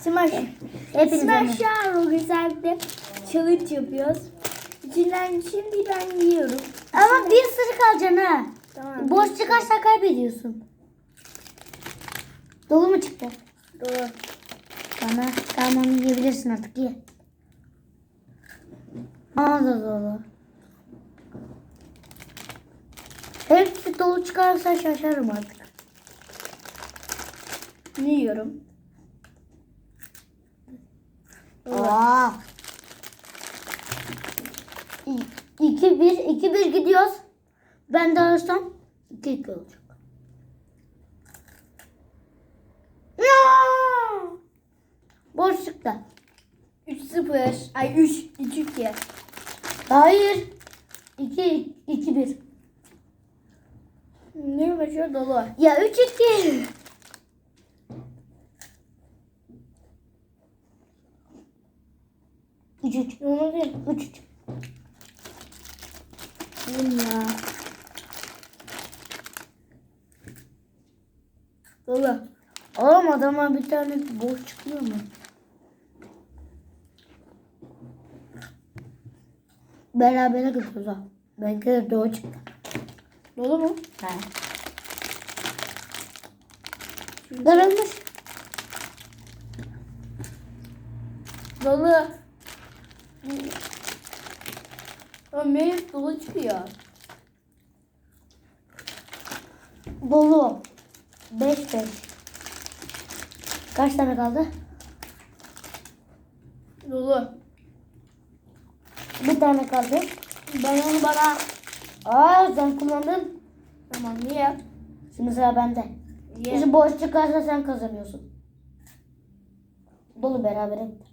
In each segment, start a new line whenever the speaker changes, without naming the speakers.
Smash.
Hepinize
Smash Arrow güzellikle challenge yapıyoruz. İçinden şimdi ben yiyorum.
Ama bir ısırık alacaksın ha.
Tamam.
Boş çıkarsa kaybediyorsun. Dolu mu çıktı?
Doğru.
Bana tamam yiyebilirsin artık ye. Aa da dolu. Hepsi dolu çıkarsa şaşarım artık.
Yiyorum?
Aa. 2 1 2 1 gidiyoruz. Ben de alırsam 2 2 olacak. Ya! Boşlukta.
3-0. Ay 3. 2-2.
Hayır. 2 2 1.
Ne başıyor dolu.
Ya 3 Üç üç.
Onu değil.
Üç üç.
Ya. Dolu.
Oğlum adama bir tane boş çıkıyor mu? Berabere gidiyoruz ha. Belki de doğu çıktı.
Dolu mu?
He. Darılmış.
Dolu. Ama meyve dolu çıkıyor.
Dolu. 5 5. Kaç tane kaldı?
Dolu.
Bir tane kaldı.
Ben onu bana...
Aa sen kullandın.
Tamam niye?
Şimdi sıra bende.
Niye?
Bizi boş çıkarsa sen kazanıyorsun. Dolu berabere gider.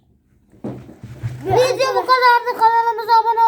Kadardı. Kanalımıza abone